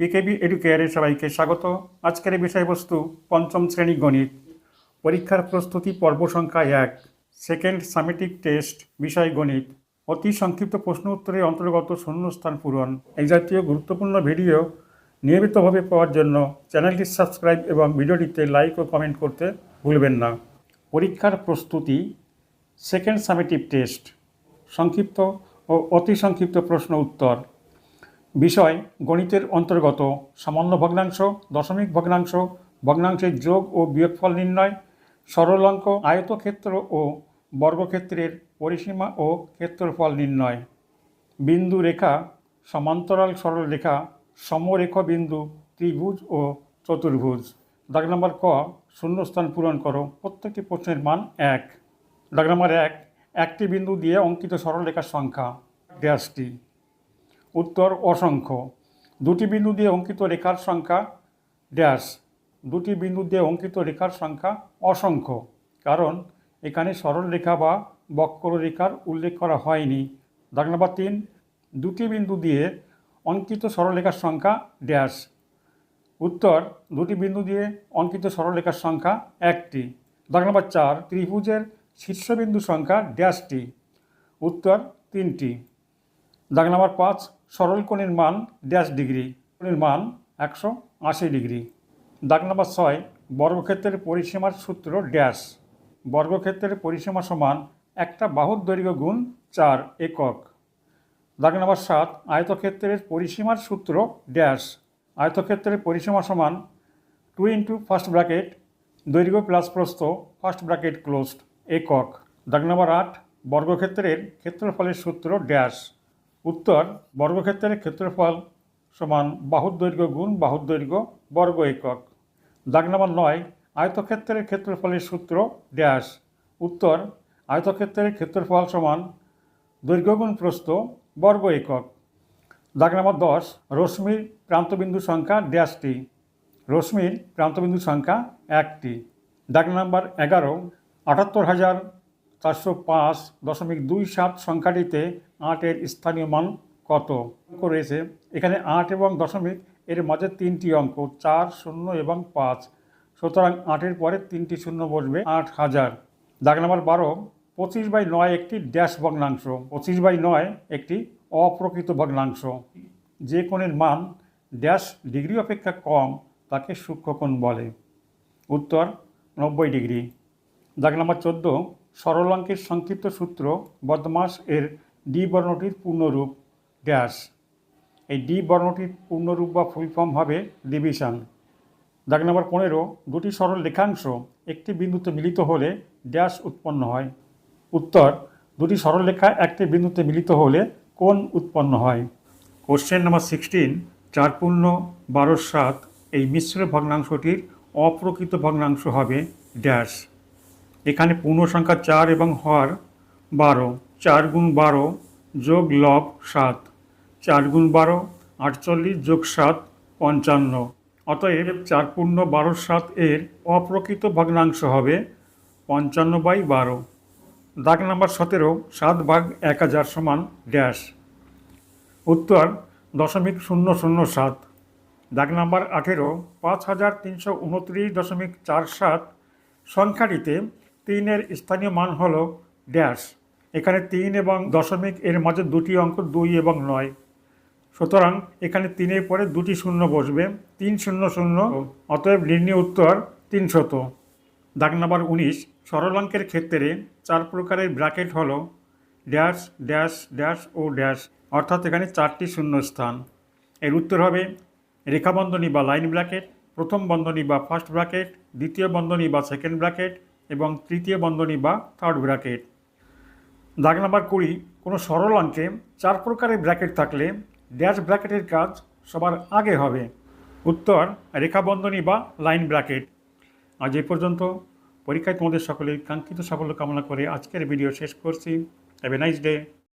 PKb এডুকেয়ারে সবাইকে স্বাগত। আজকের বিষয়বস্তু পঞ্চম শ্রেণি গণিত। পরীক্ষার প্রস্তুতি পর্ব সংখ্যা এক। সেকেন্ড সামেটিক টেস্ট, বিষয় গণিত। অতি সংক্ষিপ্ত প্রশ্ন উত্তরের অন্তর্গত শূন্যস্থান পূরণ। এই জাতীয় গুরুত্বপূর্ণ ভিডিও নিয়মিতভাবে পাওয়ার জন্য চ্যানেলটি সাবস্ক্রাইব এবং ভিডিওটিতে লাইক ও কমেন্ট করতে ভুলবেন না। পরীক্ষার প্রস্তুতি, সেকেন্ড সামেটিভ টেস্ট। সংক্ষিপ্ত ও অতি সংক্ষিপ্ত প্রশ্ন উত্তর। বিষয় গণিতের অন্তর্গত সামান্য ভগ্নাংশ, দশমিক ভগ্নাংশ, ভগ্নাংশের যোগ ও বিয়োগফল নির্ণয়, সরলাঙ্ক আয়তক্ষেত্র ও বর্গক্ষেত্রের পরিসীমা ও ক্ষেত্রফল নির্ণয়। বিন্দু রেখা, সমান্তরাল সরল রেখা সমরেখ বিন্দু ত্রিভুজ ও চতুর্ভুজ। দাগ নম্বর ক, শূন্যস্থান পূরণ করো। প্রত্যেকটি প্রশ্নের মান এক। দাগ নম্বর এক, একটি বিন্দু দিয়ে অঙ্কিত সরলরেখার সংখ্যা। ড্যাশটি উত্তর অসংখ্য। দুটি বিন্দু দিয়ে অঙ্কিত রেখার সংখ্যা ড্যাশ। দুটি বিন্দু দিয়ে অঙ্কিত রেখার সংখ্যা অসংখ্য, কারণ এখানে সরল রেখা বা বক্ররেখার উল্লেখ করা হয়নি। দাগ নম্বর তিন, দুটি বিন্দু দিয়ে অঙ্কিত সরলরেখার সংখ্যা ড্যাশ। উত্তর, দুটি বিন্দু দিয়ে অঙ্কিত সরলরেখার সংখ্যা একটি। দাগ নম্বর চার, ত্রিভুজের শীর্ষবিন্দু সংখ্যা ড্যাশটি। উত্তর তিনটি। দাগ নম্বর পাঁচ, সরল কোণের মান ড্যাশ ডিগ্রি কোণের মান একশো আশি ডিগ্রি দাগ নম্বর ছয়, বর্গক্ষেত্রের পরিসীমার সূত্র ড্যাশ বর্গক্ষেত্রের পরিসীমা সমান একটা বাহুর দৈর্ঘ্য গুণ চার একক। দাগ নম্বর সাত, আয়তক্ষেত্রের পরিসীমার সূত্র ড্যাশ আয়তক্ষেত্রের পরিসীমা সমান টু ইন্টু ফার্স্ট ব্র্যাকেট দৈর্ঘ্য প্লাস প্রস্থ ফার্স্ট ব্র্যাকেট ক্লোজড একক। দাগ নম্বর আট, বর্গক্ষেত্রের ক্ষেত্রফলের সূত্র ড্যাশ উত্তর, বর্গক্ষেত্রের ক্ষেত্রফল সমান বাহুর দৈর্ঘ্য গুণ বাহুর দৈর্ঘ্য বর্গ একক। দাগ নম্বর নয়, আয়তক্ষেত্রের ক্ষেত্রফলের সূত্র ড্যাশ। উত্তর, আয়তক্ষেত্রের ক্ষেত্রফল সমান দৈর্ঘ্য গুণ প্রস্থ বর্গ একক। দাগ নম্বর দশ, রশ্মির প্রান্তবিন্দু সংখ্যা ড্যাশটি। রশ্মির প্রান্তবিন্দু সংখ্যা একটি। দাগ নম্বর এগারো, আটাত্তর হাজার চারশো পাঁচ দশমিক দুই সাত সংখ্যাটিতে আটের স্থানীয় মান কত? রয়েছে। এখানে আট এবং দশমিক এর মাঝে তিনটি অঙ্ক, চার, শূন্য এবং পাঁচ। সুতরাং আটের পরে তিনটি শূন্য বসবে আট হাজার। দাগ নাম্বার বারো, পঁচিশ বাই নয় একটি ড্যাশ ভগ্নাংশ, পঁচিশ বাই নয় একটি অপ্রকৃত ভগ্নাংশ। যে কোণের মান ড্যাশ ডিগ্রি অপেক্ষা কম, তাকে সূক্ষ্মকোণ বলে। উত্তর, নব্বই ডিগ্রি। দাগ নাম্বার চোদ্দ সরলাঙ্কের সংক্ষিপ্ত সূত্র বদমাস এর ডি বর্ণটির পূর্ণরূপ ড্যাশ এই ডি বর্ণটির পূর্ণরূপ বা ফুল ফর্ম হবে ডিভিশন। দাগ নম্বর পনেরো, দুটি সরল রেখাংশ একটি বিন্দুতে মিলিত হলে ড্যাশ উৎপন্ন হয়। উত্তর, দুটি সরলরেখা একটি বিন্দুতে মিলিত হলে কোণ উৎপন্ন হয়। কোশ্চেন নাম্বার সিক্সটিন চার পূর্ণ, বারো সাত, এই মিশ্র ভগ্নাংশটির অপ্রকৃত ভগ্নাংশ হবে ড্যাশ এখানে পূর্ণ সংখ্যা চার এবং হর বারো, চার গুণ বারো যোগ লব সাত, চার গুণ বারো আটচল্লিশ যোগ সাত পঞ্চান্ন। অতএব চার পূর্ণ বারো সাত এর অপ্রকৃত ভগ্নাংশ হবে পঞ্চান্ন বাই বারো। দাগ নাম্বার সতেরো, সাত ভাগ এক হাজার সমান ড্যাশ। উত্তর দশমিক শূন্য শূন্য সাত। দাগ নাম্বার আঠেরো, পাঁচ হাজার তিনশো উনত্রিশ দশমিক চার সাত সংখ্যাটিতে তিনের স্থানীয় মান হল ড্যাশ। এখানে তিন এবং দশমিক এর মাঝে দুটি অঙ্ক, দুই এবং নয়। সুতরাং এখানে তিনের পরে দুটি শূন্য বসবে, তিন শূন্য শূন্য, অতএব নির্ণয় উত্তর তিনশত। দাগ নাম্বার উনিশ সরলাঙ্কের ক্ষেত্রে চার প্রকারের ব্র্যাকেট হল ড্যাশ ড্যাশ ড্যাশ ও ড্যাশ, অর্থাৎ এখানে চারটি শূন্যস্থান। এর উত্তর হবে রেখাবন্ধনী বা লাইন ব্র্যাকেট, প্রথম বন্ধনী বা ফার্স্ট ব্র্যাকেট, দ্বিতীয় বন্ধনী বা সেকেন্ড ব্র্যাকেট এবং তৃতীয় বন্ধনী বা থার্ড ব্র্যাকেট দাগ নাম্বার কুড়ি, কোনো সরল অঙ্কে চার প্রকারের ব্র্যাকেট থাকলে ড্যাশ ব্র্যাকেটের কাজ সবার আগে হবে। উত্তর রেখাবন্ধনী বা লাইন ব্র্যাকেট আজ এ পর্যন্ত। পরীক্ষায় তোমাদের সকলের কাঙ্ক্ষিত সাফল্য কামনা করে আজকের ভিডিও শেষ করছি। Have a nice day